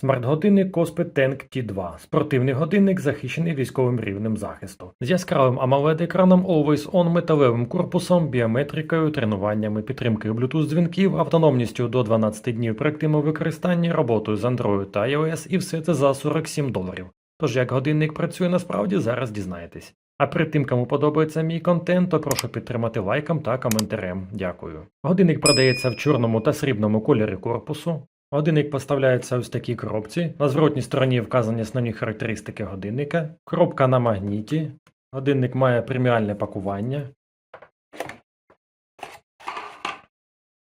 Смарт-годинник Cospet Tank T2. Спортивний годинник, захищений військовим рівнем захисту. З яскравим amoled екраном Always On, металевим корпусом, біометрикою, тренуваннями, підтримкою Bluetooth дзвінків, автономністю до 12 днів при активному використанні, роботою з Android та iOS і все це за 47 доларів. Тож як годинник працює насправді, зараз дізнаєтесь. А перед тим, кому подобається мій контент, то прошу підтримати лайком та коментарем. Дякую. Годинник продається в чорному та срібному кольорі корпусу. Годинник поставляється ось в такій коробці. На зворотній стороні вказані основні характеристики годинника. Коробка на магніті. Годинник має преміальне пакування.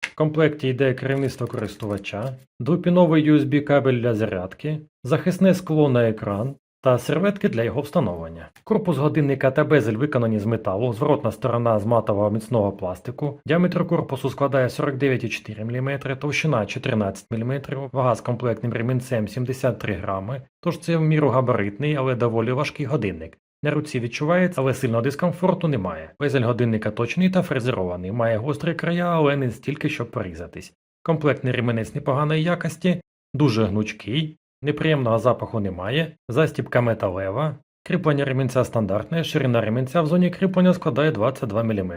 В комплекті йде керівництво користувача, двопіновий USB кабель для зарядки, захисне скло на екран та серветки для його встановлення. Корпус годинника та безель виконані з металу, зворотна сторона з матового міцного пластику, діаметр корпусу складає 49,4 мм, товщина 14 мм, вага з комплектним ремінцем 73 грами, тож це в міру габаритний, але доволі важкий годинник. На руці відчувається, але сильного дискомфорту немає. Безель годинника точний та фрезерований, має гострі края, але не стільки, щоб порізатись. Комплектний ремінець непоганої якості, дуже гнучкий, неприємного запаху немає, застібка металева, кріплення ремінця стандартне, ширина ремінця в зоні кріплення складає 22 мм.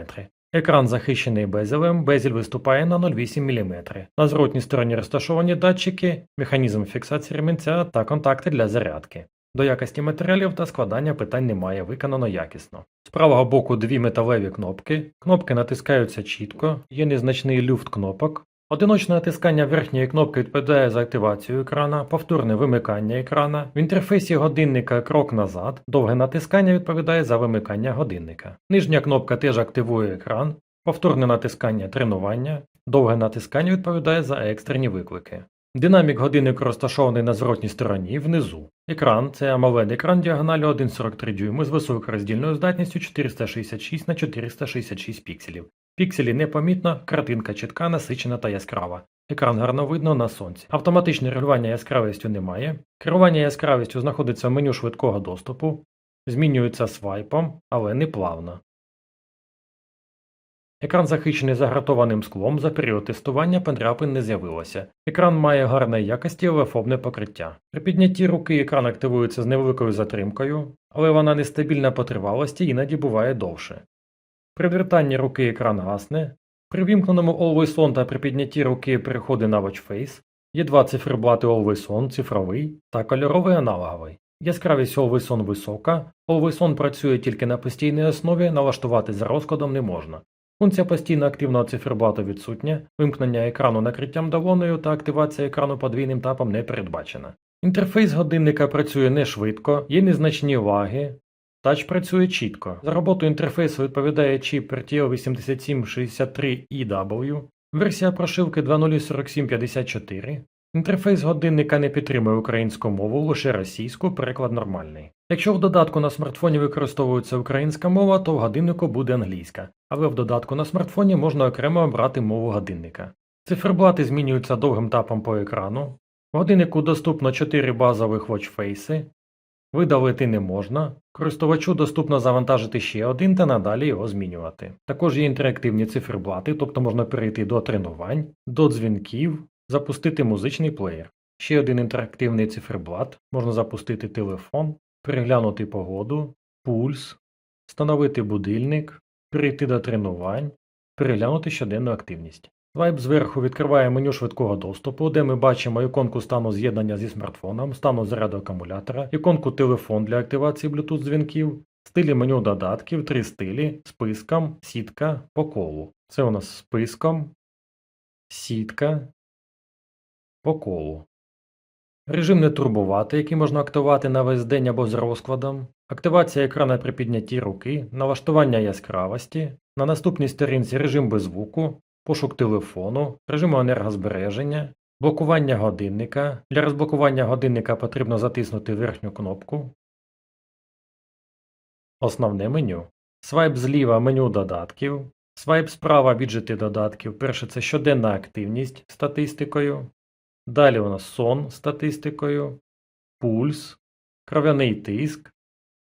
Екран захищений безелем, безель виступає на 0,8 мм. На зворотній стороні розташовані датчики, механізм фіксації ремінця та контакти для зарядки. До якості матеріалів та складання питань немає, виконано якісно. З правого боку дві металеві кнопки. Кнопки натискаються чітко, є незначний люфт кнопок. Одиночне натискання верхньої кнопки відповідає за активацію екрана, повторне вимикання екрана. В інтерфейсі годинника крок назад, довге натискання відповідає за вимикання годинника. Нижня кнопка теж активує екран, повторне натискання тренування, довге натискання відповідає за екстрені виклики. Динамік годиннику розташований на зворотній стороні внизу. Екран це AMOLED екран діагоналю 1,43 дюйми з високою роздільною здатністю 466 на 466 пікселів. Пікселі непомітно, картинка чітка, насичена та яскрава. Екран гарно видно на сонці. Автоматичне регулювання яскравістю немає. Керування яскравістю знаходиться в меню швидкого доступу, змінюється свайпом, але не плавно. Екран захищений загратованим склом, за період тестування подряпин не з'явилося. Екран має гарної якості лефобне покриття. При піднятті руки екран активується з невеликою затримкою, але вона нестабільна по тривалості іноді буває довше. При вертанні руки екран гасне. При вімкненому Always On та при піднятті руки переходи на Watch Face. Є два циферблати Always On, цифровий та кольоровий аналоговий. Яскравість Always On висока, Always On працює тільки на постійній основі, налаштувати за розкладом не можна. Функція постійно активного циферблату відсутня, вимкнення екрану накриттям долоною та активація екрану подвійним тапом не передбачена. Інтерфейс годинника працює не швидко, є незначні лаги, тач працює чітко. За роботу інтерфейсу відповідає чіп RTL 8763EW, версія прошивки 204754. Інтерфейс годинника не підтримує українську мову, лише російську, переклад нормальний. Якщо в додатку на смартфоні використовується українська мова, то в годиннику буде англійська, але в додатку на смартфоні можна окремо обрати мову годинника. Циферблати змінюються довгим тапом по екрану. В годиннику доступно 4 базових watchface, видалити не можна. Користувачу доступно завантажити ще один та надалі його змінювати. Також є інтерактивні циферблати, тобто можна перейти до тренувань, до дзвінків, запустити музичний плеєр. Ще один інтерактивний циферблат, можна запустити телефон, переглянути погоду, пульс, встановити будильник, перейти до тренувань, переглянути щоденну активність. Свайп зверху відкриває меню швидкого доступу, де ми бачимо іконку стану з'єднання зі смартфоном, стану заряду акумулятора, іконку телефон для активації Bluetooth дзвінків, стилі меню додатків, три стилі, списком, сітка, по колу. Це у нас списком, сітка, по колу. Режим не турбувати, який можна активувати на весь день або з розкладом, активація екрана при піднятті руки, налаштування яскравості, на наступній сторінці режим без звуку, пошук телефону, режиму енергозбереження, блокування годинника. Для розблокування годинника потрібно затиснути верхню кнопку. Основне меню. Свайп зліва меню додатків. Свайп справа віджити додатків. Перше це щоденна активність статистикою. Далі у нас сон статистикою, пульс, кров'яний тиск,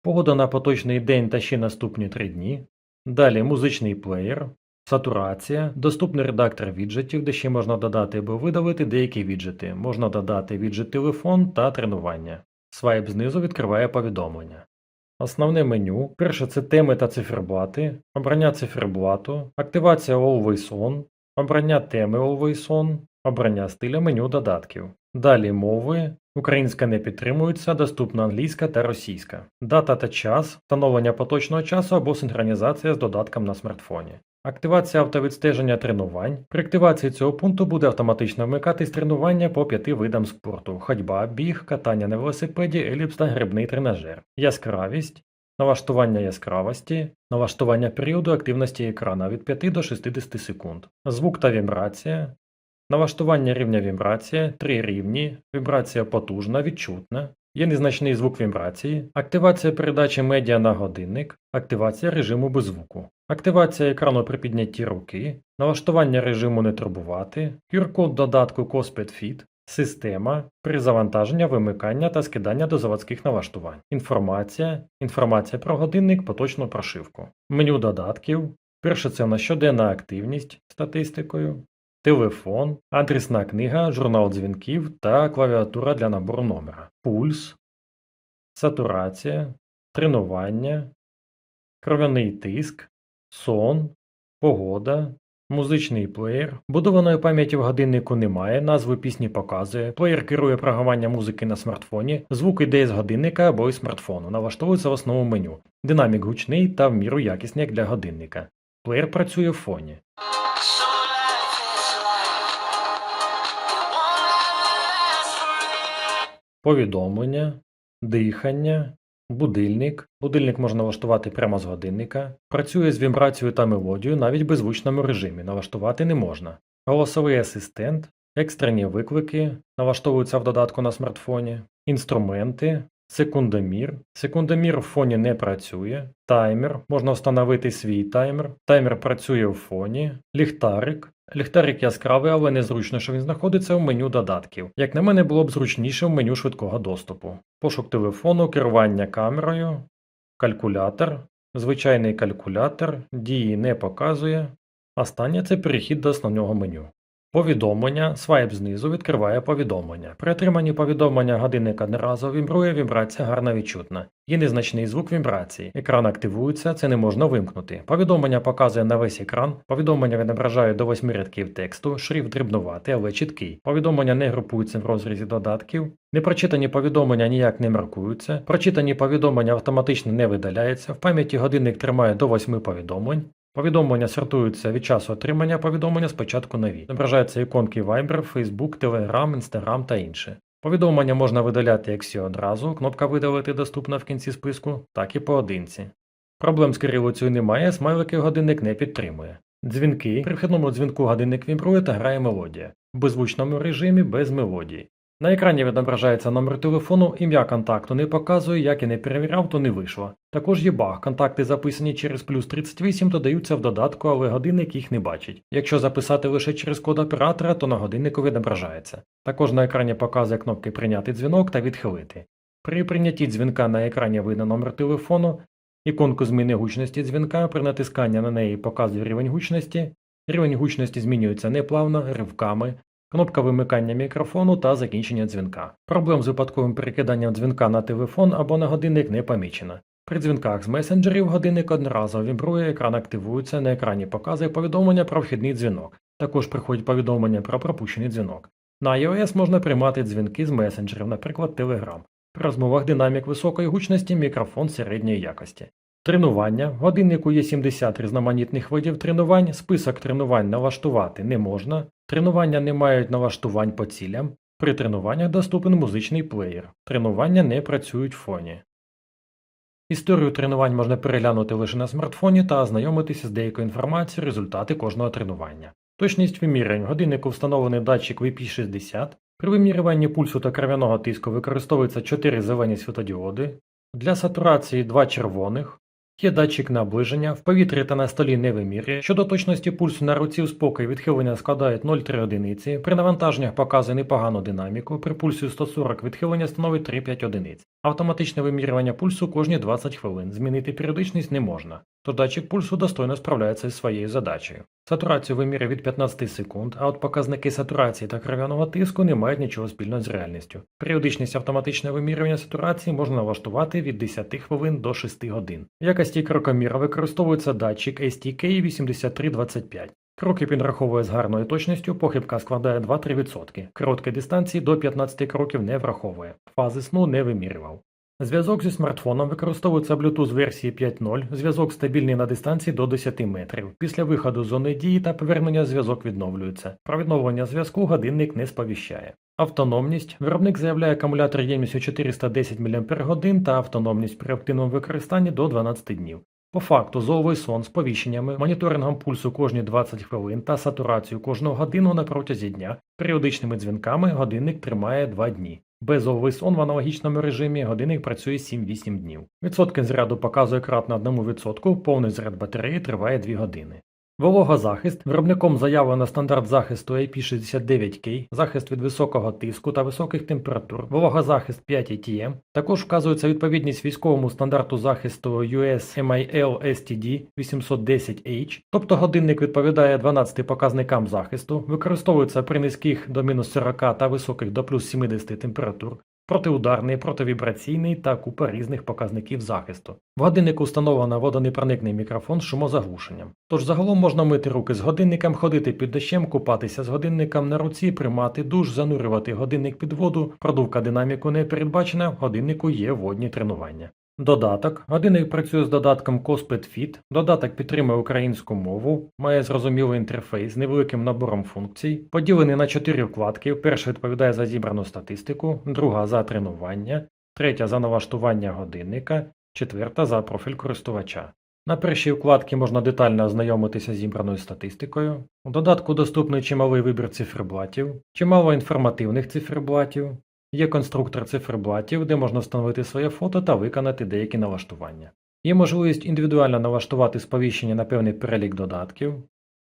погода на поточний день та ще наступні 3 дні. Далі музичний плеєр, Сатурація, доступний редактор віджитів, де ще можна додати або видалити деякі віджити. Можна додати віджит телефон та тренування. Свайп знизу відкриває повідомлення. Основне меню. Перше це теми та циферблати, обрання циферблату, активація Always On, обрання теми Always On, обрання стиля меню додатків. Далі мови. Українська не підтримується, доступна англійська та російська. Дата та час, встановлення поточного часу або синхронізація з додатком на смартфоні. Активація автовідстеження тренувань. При активації цього пункту буде автоматично вмикатись тренування по п'яти видам спорту: ходьба, біг, катання на велосипеді, еліпс та грибний тренажер. Яскравість, налаштування яскравості, налаштування періоду активності екрана від 5 до 60 секунд. Звук та вібрація. Налаштування рівня вібрації, три рівні, вібрація потужна, відчутна, є незначний звук вібрації, активація передачі медіа на годинник, активація режиму без звуку, активація екрану при піднятті руки, налаштування режиму не турбувати, QR-код додатку Cosped Fit, система, при завантаження, вимикання та скидання до заводських налаштувань, інформація, інформація про годинник, поточну прошивку, меню додатків. Перше це на щоденна активність статистикою, телефон, адресна книга, журнал дзвінків та клавіатура для набору номера, пульс, сатурація, тренування, кров'яний тиск, сон, погода, музичний плеєр. Будованої пам'яті в годиннику немає, назви пісні показує, плеєр керує програмування музики на смартфоні, звук іде з годинника або із смартфону, налаштовується в основному меню, динамік гучний та в міру якісний як для годинника. Плеєр працює в фоні. Повідомлення, дихання, будильник. Будильник можна налаштувати прямо з годинника. Працює з вібрацією та мелодією навіть в беззвучному режимі. Налаштувати не можна. Голосовий асистент, екстрені виклики налаштовуються в додатку на смартфоні, інструменти, секундомір. Секундомір в фоні не працює. Таймер. Можна встановити свій таймер. Таймер працює в фоні. Ліхтарик. Ліхтарик яскравий, але незручно, що він знаходиться в меню додатків. Як на мене, було б зручніше в меню швидкого доступу. Пошук телефону, керування камерою, калькулятор, звичайний калькулятор, дії не показує. Останнє це перехід до основного меню. Повідомлення, свайп знизу відкриває повідомлення. При отриманні повідомлення годинник одноразово вібрує, вібрація гарно відчутна. Є незначний звук вібрації. Екран активується, це не можна вимкнути. Повідомлення показує на весь екран. Повідомлення відображає до 8 рядків тексту, шрифт дрібнуватий, але чіткий. Повідомлення не групуються в розрізі додатків. Непрочитані повідомлення ніяк не маркуються. Прочитані повідомлення автоматично не видаляються. В пам'яті годинник тримає до 8 повідомлень. Повідомлення сортуються від часу отримання повідомлення спочатку нові. Зображаються іконки Viber, Facebook, Telegram, Instagram та інше. Повідомлення можна видаляти як всі одразу, кнопка видалити доступна в кінці списку, так і поодинці. Проблем з кирилицею немає, смайлики годинник не підтримує. Дзвінки. При вхідному дзвінку годинник вібрує та грає мелодія. В беззвучному режимі без мелодії. На екрані відображається номер телефону, ім'я контакту не показує, як і не перевіряв, то не вийшло. Також є баг, контакти записані через плюс 38, то даються в додатку, але годинник їх не бачить. Якщо записати лише через код оператора, то на годиннику відображається. Також на екрані показує кнопки прийняти дзвінок та відхилити. При прийнятті дзвінка на екрані видно номер телефону, іконку зміни гучності дзвінка, при натисканні на неї показує рівень гучності. Рівень гучності змінюється неплавно, ривками, кнопка вимикання мікрофону та закінчення дзвінка. Проблем з випадковим перекиданням дзвінка на телефон або на годинник не помічено. При дзвінках з месенджерів годинник одноразово вібрує, екран активується, на екрані показує повідомлення про вхідний дзвінок. Також приходять повідомлення про пропущений дзвінок. На iOS можна приймати дзвінки з месенджерів, наприклад, Telegram. При розмовах динамік високої гучності, мікрофон середньої якості. Тренування. В годиннику є 70 різноманітних видів тренувань, список тренувань налаштувати не можна, тренування не мають налаштувань по цілям, при тренуваннях доступен музичний плеєр, тренування не працюють в фоні. Історію тренувань можна переглянути лише на смартфоні та ознайомитися з деякою інформацією результати кожного тренування. Точність вимірянь в годиннику встановлений датчик VP60. При вимірюванні пульсу та кров'яного тиску використовується 4 зелені світодіоди. Для сатурації 2 червоних. Є датчик наближення, в повітрі та на столі не вимірює. Щодо точності пульсу на руці в спокій відхилення складають 0,3 одиниці, при навантаженнях показує непогану динаміку, при пульсі 140 відхилення становить 3,5 одиниць. Автоматичне вимірювання пульсу кожні 20 хвилин. Змінити періодичність не можна. То датчик пульсу достойно справляється зі своєю задачею. Сатурацію вимірює від 15 секунд, а от показники сатурації та кров'яного тиску не мають нічого спільного з реальністю. Періодичність автоматичного вимірювання сатурації можна налаштувати від 10 хвилин до 6 годин. В якості крокоміра використовується датчик STK8325. Кроки підраховує з гарною точністю, похибка складає 2-3%. Короткі дистанції до 15 кроків не враховує. Фази сну не вимірював. Зв'язок зі смартфоном використовується Bluetooth версії 5.0, зв'язок стабільний на дистанції до 10 метрів. Після виходу з зони дії та повернення зв'язок відновлюється. Про відновлення зв'язку годинник не сповіщає. Автономність. Виробник заявляє акумулятор ємністю 410 мАч та автономність при активному використанні до 12 днів. По факту зовий сон з повіщеннями, моніторингом пульсу кожні 20 хвилин та сатурацію кожного годину на протязі дня, періодичними дзвінками годинник тримає 2 дні. Безовий сон в аналогічному режимі годинник працює 7-8 днів. Відсотки заряду показує кратно 1%, повний заряд батареї триває 2 години. Вологозахист. Виробником заявлено стандарт захисту IP69K, захист від високого тиску та високих температур, вологозахист 5 ATM. Також вказується відповідність військовому стандарту захисту US MIL STD 810H, тобто годинник відповідає 12 показникам захисту, використовується при низьких до мінус 40 та високих до плюс 70 температур, протиударний, противібраційний та купа різних показників захисту. В годиннику встановлено водонепроникний мікрофон з шумозаглушенням. Тож загалом можна мити руки з годинником, ходити під дощем, купатися з годинником на руці, приймати душ, занурювати годинник під воду, продувка динаміку не передбачена, в годиннику є водні тренування. Додаток. Годинник працює з додатком Cosped Fit. Додаток підтримує українську мову, має зрозумілий інтерфейс з невеликим набором функцій, поділений на чотири вкладки. Перша відповідає за зібрану статистику, друга за тренування, третя за налаштування годинника, четверта за профіль користувача. На першій вкладці можна детально ознайомитися з зібраною статистикою. У додатку доступний чималий вибір циферблатів, чимало інформативних циферблатів, Є конструктор циферблатів, де можна встановити своє фото та виконати деякі налаштування. Є можливість індивідуально налаштувати сповіщення на певний перелік додатків,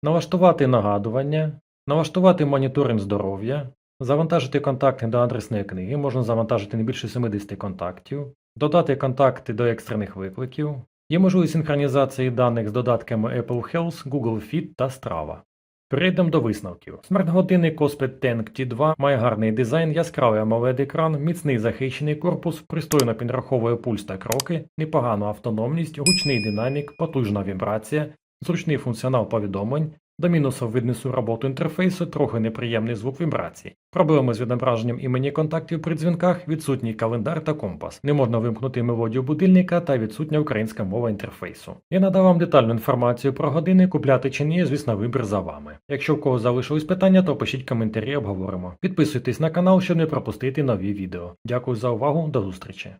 налаштувати нагадування, налаштувати моніторинг здоров'я, завантажити контакти до адресної книги, можна завантажити не більше 70 контактів, додати контакти до екстрених викликів. Є можливість синхронізації даних з додатками Apple Health, Google Fit та Strava. Перейдемо до висновків. Смарт-годинник Cosped Tank T2 має гарний дизайн, яскравий amoled екран міцний захищений корпус, пристойно підраховує пульс та кроки, непогану автономність, гучний динамік, потужна вібрація, зручний функціонал повідомлень. До мінусів віднесу роботу інтерфейсу, трохи неприємний звук вібрацій. Проблеми з відображенням імені контактів при дзвінках, відсутній календар та компас. Не можна вимкнути мелодію будильника та відсутня українська мова інтерфейсу. Я надав вам детальну інформацію про години, купляти чи ні, звісно, вибір за вами. Якщо в когось залишились питання, то пишіть коментарі, обговоримо. Підписуйтесь на канал, щоб не пропустити нові відео. Дякую за увагу, до зустрічі.